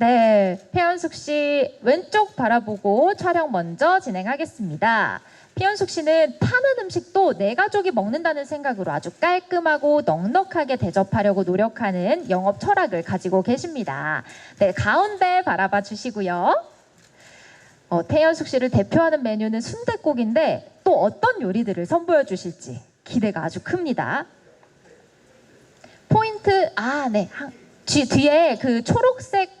네, 배현숙 씨 왼쪽 바라보고 촬영 먼저 진행하겠습니다. 피현숙 씨는 타는 음식도 내 가족이 먹는다는 생각으로 아주 깔끔하고 넉넉하게 대접하려고 노력하는 영업 철학을 가지고 계십니다. 네, 가운데 바라봐 주시고요. 어, 태연숙 씨를 대표하는 메뉴는 순댓국인데 또 어떤 요리들을 선보여 주실지 기대가 아주 큽니다. 포인트 아 네. 한- 뒤, 뒤에 그 초록색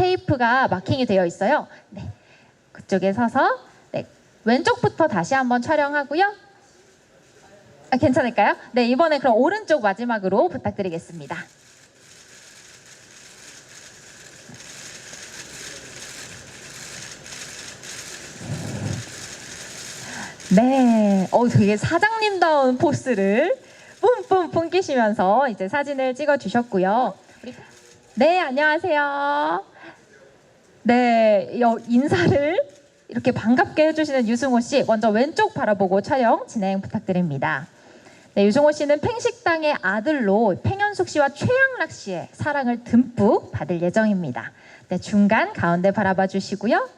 테이프가 마킹이 되어 있어요. 네. 그쪽에 서서 네. 왼쪽부터 다시 한번 촬영하고요. 아, 괜찮을까요? 네, 이번에 그럼 오른쪽 마지막으로 부탁드리겠습니다. 네, 어 되게 사장님다운 포스를 뿜뿜 풍기시면서 이제 사진을 찍어 주셨고요. 네, 안녕하세요. 네, 여- 인사를 이렇게 반갑게 해주시는 유승호 씨, 먼저 왼쪽 바라보고 촬영 진행 부탁드립니다. 네, 유승호 씨는 팽식당의 아들로 팽현숙 씨와 최양락 씨의 사랑을 듬뿍 받을 예정입니다. 네, 중간 가운데 바라봐 주시고요.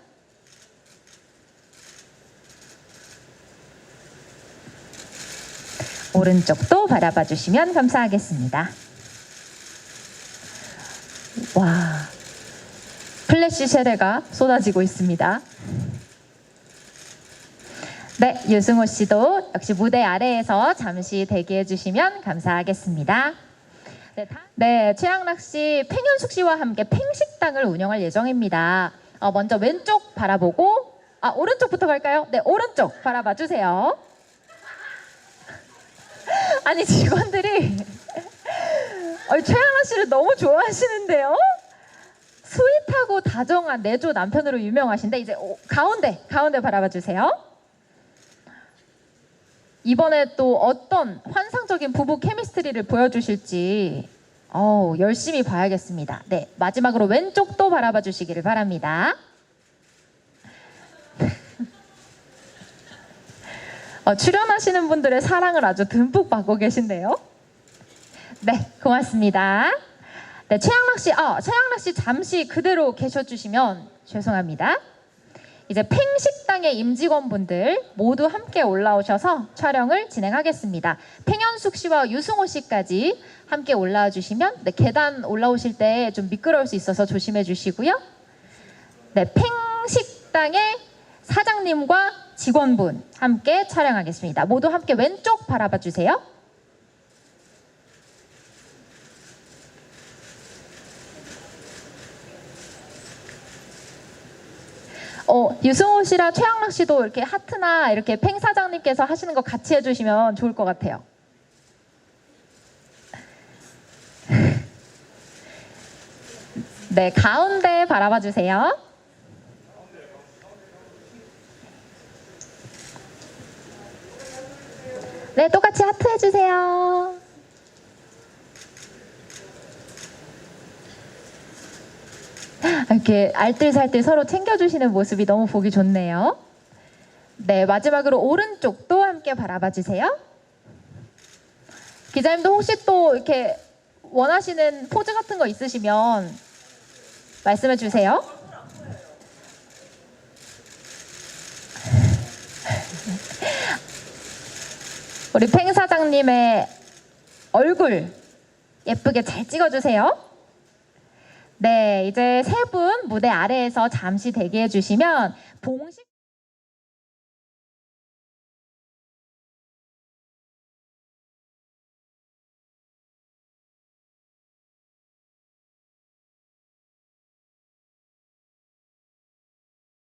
오른쪽도 바라봐 주시면 감사하겠습니다. 와, 플래시 세례가 쏟아지고 있습니다. 네, 유승호 씨도 역시 무대 아래에서 잠시 대기해 주시면 감사하겠습니다. 네, 다- 네, 최양락 씨, 팽현숙 씨와 함께 팽식당을 운영할 예정입니다. 어, 먼저 왼쪽 바라보고, 아, 오른쪽부터 갈까요? 네, 오른쪽 바라봐 주세요. 아니, 직원들이 어, 최양락 씨를 너무 좋아하시는데요? 스윗하고 다정한 내조 남편으로 유명하신데 이제 오- 가운데 가운데 바라봐 주세요. 이번에 또 어떤 환상적인 부부 케미스트리를 보여주실지 어우, 열심히 봐야겠습니다. 네 마지막으로 왼쪽도 바라봐 주시기를 바랍니다. 어, 출연하시는 분들의 사랑을 아주 듬뿍 받고 계신데요. 네, 고맙습니다. 네, 최양락 씨, 아, 최양락 씨 잠시 그대로 계셔주시면 죄송합니다. 이제 팽식당의 임직원분들 모두 함께 올라오셔서 촬영을 진행하겠습니다. 팽현숙 씨와 유승호 씨까지 함께 올라와 주시면 네, 계단 올라오실 때 좀 미끄러울 수 있어서 조심해 주시고요. 네, 팽식당의 사장님과 직원분 함께 촬영하겠습니다. 모두 함께 왼쪽 바라봐 주세요. 어, 유승호 씨랑 최양락 씨도 이렇게 하트나 이렇게 팽 사장님께서 하시는 거 같이 해주시면 좋을 것 같아요. 네, 가운데 바라봐 주세요. 네, 똑같이 하트 해주세요. 이렇게 알뜰살뜰 서로 챙겨주시는 모습이 너무 보기 좋네요. 네, 마지막으로 오른쪽도 함께 바라봐 주세요. 기자님도 혹시 또 이렇게 원하시는 포즈 같은 거 있으시면 말씀해 주세요. 우리 팽 사장님의 얼굴 예쁘게 잘 찍어주세요. 네, 이제 세 분 무대 아래에서 잠시 대기해 주시면 봉식